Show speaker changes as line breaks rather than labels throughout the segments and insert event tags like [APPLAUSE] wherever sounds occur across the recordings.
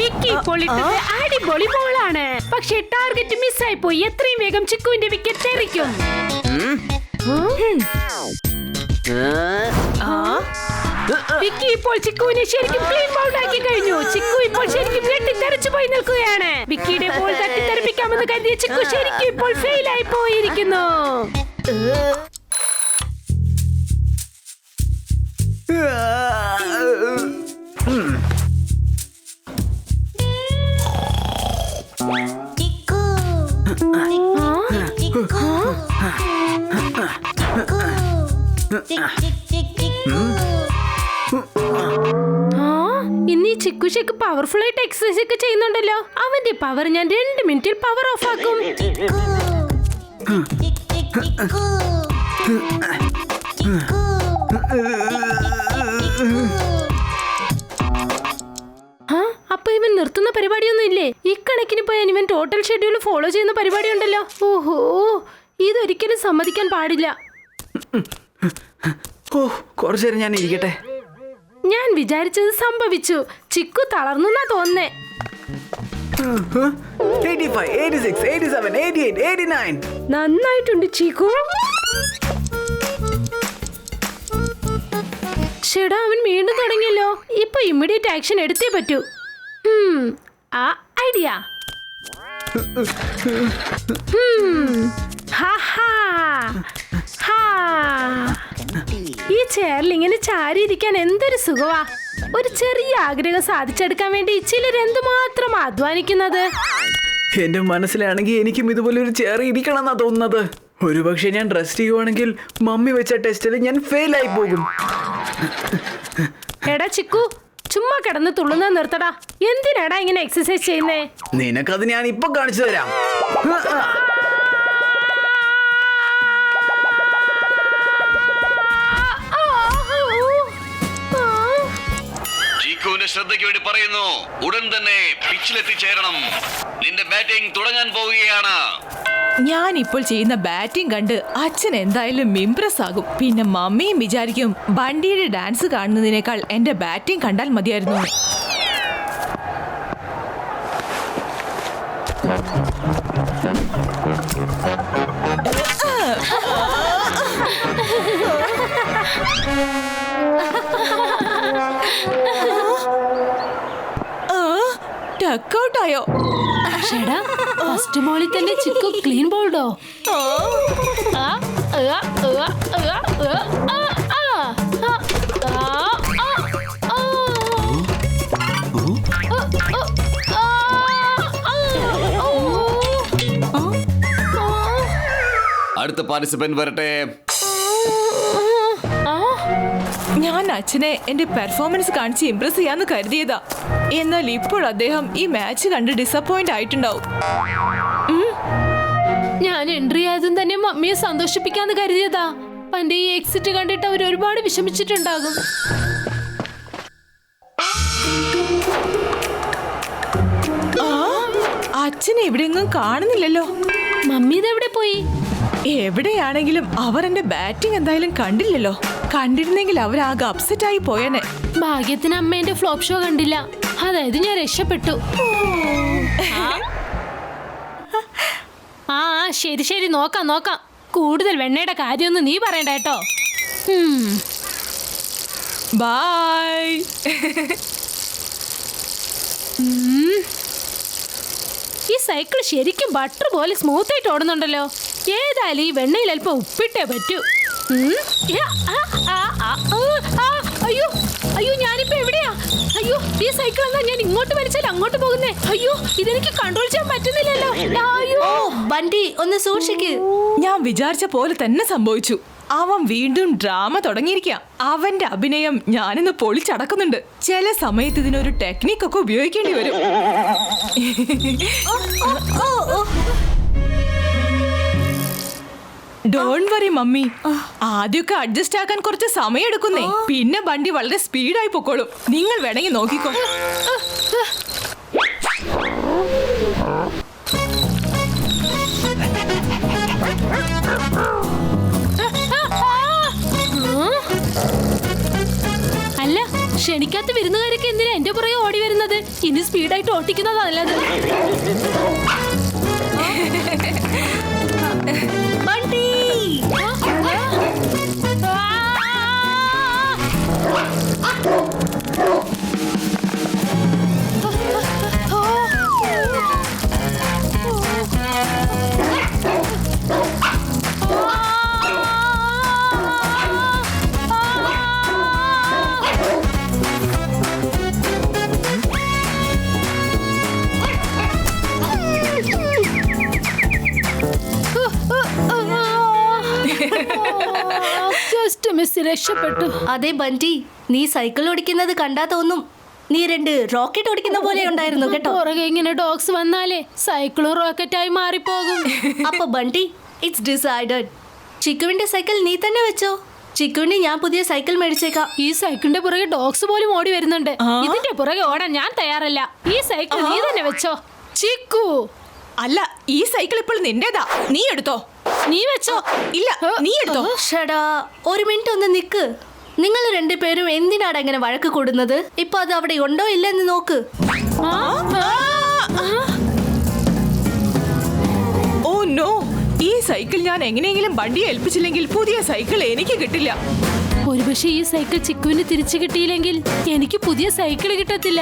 വിക്കി പൊളിട്ടത് അടിപൊളി ബോളാണ് പക്ഷെ ടാർഗറ്റ് മിസ്സായി പോയി എത്രയും വേഗം ചിക്കുവിന്റെ വിക്കറ്റ് തെറിക്കും വിക്കി ഇപ്പോൾ ചിക്കുവിനെ ശരിക്കും ക്ലീൻ ബൗൾഡ് ആക്കി കഴിഞ്ഞു. ചിക്കു ഇപ്പോൾ ശരിക്കും ഞെട്ടിത്തെറിച്ചു പോയി നിൽക്കുകയാണ്. വിക്കിയുടെ ബോൾ തട്ടിത്തെറിപ്പിക്കാമെന്ന് കരുതിയ ചിക്കു ശരിക്കും ഇപ്പോൾ ഫെയിൽ ആയി പോയിരിക്കുന്നു. ഇന്ന് ഈ ചിക്കു ഷേക്ക് പവർഫുൾ ആയിട്ട് എക്സസൈസ് ഒക്കെ ചെയ്യുന്നുണ്ടല്ലോ. അവന്റെ പവർ ഞാൻ രണ്ട് മിനിറ്റിൽ പവർ ഓഫ് ആക്കും. ചെയ്യുന്ന പരിപാടി ഉണ്ടല്ലോ ഓഹോ ഇതൊരിക്കലും സമ്മതിക്കാൻ പാടില്ല.
ഓ കുറച്ചു നേരം ഞാൻ ഇരിക്കട്ടെ.
ഞാൻ വിചാരിച്ചത് സംഭവിച്ചു. ചിക്കു തളർന്നു എന്നാ
തോന്നേ
നന്നായിട്ടുണ്ട് ചീക്കു. ചേടാ അവൻ വീണ്ടും തുടങ്ങിയല്ലോ. ഇപ്പൊ ഇമ്മീഡിയറ്റ് ആക്ഷൻ എടുത്തേ പറ്റൂ. ആ ഐഡിയ. ഈ ചെയറിൽ ഇങ്ങനെ ചാരിയിരിക്കാൻ എന്തൊരു സുഖവാ. ഒരു ചെറിയ ആഗ്രഹം സാധിച്ചെടുക്കാൻ വേണ്ടി ചിലർ എന്തുമാത്രം അധ്വാനിക്കുന്നത്?
എന്റെ മനസ്സിലാണെങ്കിൽ എനിക്കും ഇതുപോലെ ഒരു ചെയർ ഇരിക്കണം എന്നാ തോന്നുന്നത്. ഒരുപക്ഷെ ഞാൻ ഡ്രസ് ചെയ്യുവാണെങ്കിൽ മമ്മി വെച്ച ടെസ്റ്റിൽ ഞാൻ ഫെയിൽ ആയി പോകും.
എടാ ചിക്കു ചുമ്മാ കിടന്ന് തുള്ളുന്ന നിർത്തടാ. എന്തിനാടാ ഇങ്ങനെ എക്സസൈസ് ചെയ്യുന്നേ?
നിനക്കത് ഞാൻ ഇപ്പൊ കാണിച്ചു തരാം.
ശ്രദ്ധയ്ക്ക് വേണ്ടി പറയുന്നു ഉടൻ തന്നെ പിച്ചിലെത്തിച്ചേരണം നിന്റെ ബാറ്റിംഗ് തുടങ്ങാൻ പോവുകയാണ്.
ഞാൻ ഇപ്പോൾ ചെയ്യുന്ന ബാറ്റിംഗ് കണ്ട് അച്ഛൻ എന്തായാലും ഇംപ്രസ് ആകും. പിന്നെ മമ്മിയും വിചാരിക്കും ബണ്ടിയുടെ ഡാൻസ് കാണുന്നതിനേക്കാൾ എന്റെ ബാറ്റിംഗ് കണ്ടാൽ മതിയായിരുന്നു. ടക്കൗട്ടായോ
ഷെടാ ഫസ്റ്റ് ബോളിൽ തന്നെ ചിക്കു ക്ലീൻ ബോൾഡോ
അടുത്ത പാർട്ടിസിപ്പന്റ് വരട്ടെ
ഞാൻ അച്ഛനെ എന്റെ പെർഫോമൻസ് കാണിച്ച് ഇംപ്രസ് ചെയ്യാന്ന് കരുതിയതാ. എന്നാൽ ഇപ്പോൾ അദ്ദേഹം ഈ മാച്ച് കണ്ട് ഡിസപ്പോയിന്റ് ആയിട്ടുണ്ടാവും.
ഞാൻ എൻട്രി ആയതും തന്നെ മമ്മിയെ സന്തോഷിപ്പിക്കാന്ന് കരുതിയതാ. പന്റെ ഈ എക്സിറ്റ് കണ്ടിട്ട് അവർ ഒരുപാട് വിഷമിച്ചിട്ടുണ്ടാകും.
അച്ഛനെ എവിടെയെങ്ങും കാണുന്നില്ലല്ലോ.
മമ്മി ഇതെവിടെ പോയി?
എവിടെയാണെങ്കിലും അവർ എന്റെ ബാറ്റിംഗ് എന്തായാലും കണ്ടില്ലല്ലോ. കണ്ടിരുന്നെങ്കിൽ അവരാകെ അപ്സെറ്റ് ആയി പോയനെ.
ഭാഗ്യത്തിന് അമ്മ എന്റെ ഫ്ലോപ്പ് ഷോ കണ്ടില്ല. അതായത് ഞാൻ രക്ഷപ്പെട്ടു. ആ. ശരി ശരി. നോക്കാം നോക്കാം. കൂടുതൽ വെണ്ണയുടെ കാര്യമൊന്നും നീ പറയണ്ട കേട്ടോ.
ബായ്
ഈ സൈക്കിൾ ശരിക്കും ബട്ടർ പോലെ സ്മൂത്ത് ആയിട്ട് ഓടുന്നുണ്ടല്ലോ. ഏതായാലും ഈ വെണ്ണയിൽ അല്പം ഉപ്പിട്ടേ പറ്റൂ. അയ്യോ അയ്യോ ഞാനിപ്പോ എവിടെയാ? അയ്യോ ഈ സൈക്കിൾ എന്നാ ഞാൻ ഇങ്ങോട്ട് വലിച്ചാൽ അങ്ങോട്ട് പോകുന്നേ? അയ്യോ ഇതെനിക്ക് കൺട്രോൾ ചെയ്യാൻ പറ്റുന്നില്ലല്ലോ. അയ്യോ.
ബണ്ടി ഒന്ന് സൂക്ഷിക്ക്.
ഞാൻ വിചാരിച്ച പോലെ തന്നെ സംഭവിച്ചു. അവൻ വീണ്ടും ഡ്രാമ തുടങ്ങിയിരിക്ക. അവന്റെ അഭിനയം ഞാനിന്ന് പൊളിച്ചടക്കുന്നുണ്ട്. ചില സമയത്ത് ഇതിനൊരു ടെക്നിക്കൊക്കെ ഉപയോഗിക്കേണ്ടി വരും. Don't worry mummy. ആദ്യമൊക്കെ അഡ്ജസ്റ്റ് ആക്കാൻ കുറച്ച് സമയം എടുക്കുന്നേ. പിന്നെ വണ്ടി വളരെ സ്പീഡായി പൊക്കോളും. നിങ്ങൾ വേണമെങ്കിൽ നോക്കിക്കോ.
അല്ല ക്ഷണിക്കാത്ത വിരുന്നുകാരൊക്കെ എന്തിനാ എന്റെ പുറകെ ഓടി വരുന്നത്? ഇനി സ്പീഡായിട്ട് ഓട്ടിക്കുന്നതാ നല്ലത്. രക്ഷപ്പെട്ടു.
അതെ ബന്റി. നീ സൈക്കിൾ ഓടിക്കുന്നത് കണ്ടാ തോന്നും. നീ രണ്ട് റോക്കറ്റ് ഓടിക്കുന്ന പോലെ ഉണ്ടായിരുന്നു കേട്ടോ.
പുറകെ ഇങ്ങനെ ഡോഗ്സ് വന്നാലേ സൈക്കിളും റോക്കറ്റായി മാറിപ്പോകും. [LAUGHS]
അപ്പൊ ബണ്ടി ഇറ്റ്സ് ഡിസൈഡഡ് ചിക്കുവിന്റെ സൈക്കിൾ നീ തന്നെ വെച്ചോ? ചിക്കുവിന് ഞാൻ പുതിയ സൈക്കിൾ മേടിച്ചേക്കാം.
ഈ സൈക്കിളിന്റെ പുറകെ ഡോഗ്സ് പോലും ഓടി വരുന്നുണ്ട്. ഇതിന്റെ പുറകെ ഓടാൻ ഞാൻ തയ്യാറല്ല. ഈ സൈക്കിൾ നീ തന്നെ വെച്ചോ. ചിക്കു.
അല്ല ഈ സൈക്കിൾ ഇപ്പോൾ നിന്റേതാ. നീ എടുത്തോ.
നീ വെച്ചോ.
ഇല്ല നീ എടുത്തോ.
ഷടാ. ഒരു മിനിറ്റ് ഒന്ന് നിക്ക്. നിങ്ങൾ രണ്ടുപേരും എന്തിനാണ് അങ്ങനെ വഴക്ക് കൂടുന്നത്? ഇപ്പൊ അത് അവിടെ ഉണ്ടോ ഇല്ലെന്ന് നോക്ക്.
Oh no. ഈ സൈക്കിൾ ഞാൻ എങ്ങനെയെങ്കിലും വണ്ടിയെ ഏൽപ്പിച്ചില്ലെങ്കിൽ പുതിയ സൈക്കിൾ എനിക്ക് കിട്ടില്ല.
ഒരുപക്ഷെ ഈ സൈക്കിൾ ചിക്കുവിന് തിരിച്ചു കിട്ടിയില്ലെങ്കിൽ എനിക്ക് പുതിയ സൈക്കിൾ കിട്ടത്തില്ല.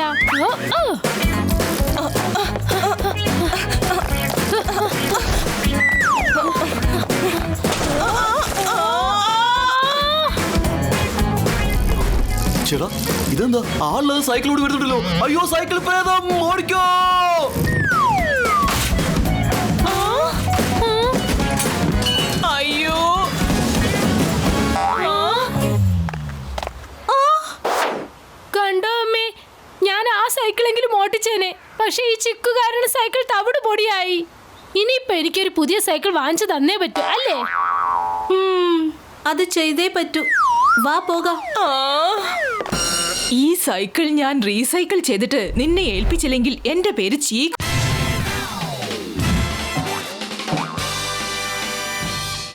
ചേട്ടാ ഇതെന്താ? ആളുള്ളത് സൈക്കിൾ ഓടി വരുന്നുണ്ടല്ലോ. അയ്യോ സൈക്കിൾ പ്രേതം ഓടിക്കോ!
അയ്യോ.
കണ്ടോ അമ്മേ ഞാൻ ആ സൈക്കിളെങ്കിലും ഓട്ടിച്ചേനെ പക്ഷേ ഈ ചിക്കു കാരണം സൈക്കിൾ തവിട് പൊടിയായി. ഇനിയിപ്പോ എനിക്കൊരു പുതിയ സൈക്കിൾ വാങ്ങിച്ചു തന്നേ പറ്റൂ അല്ലേ?
അത് ചെയ്തേ പറ്റൂ. വാ പോകാം.
ആ. ഈ സൈക്കിൾ ഞാൻ റീസൈക്കിൾ ചെയ്തിട്ട് നിന്നെ ഏൽപ്പിച്ചില്ലെങ്കിൽ എന്റെ പേര് ചീ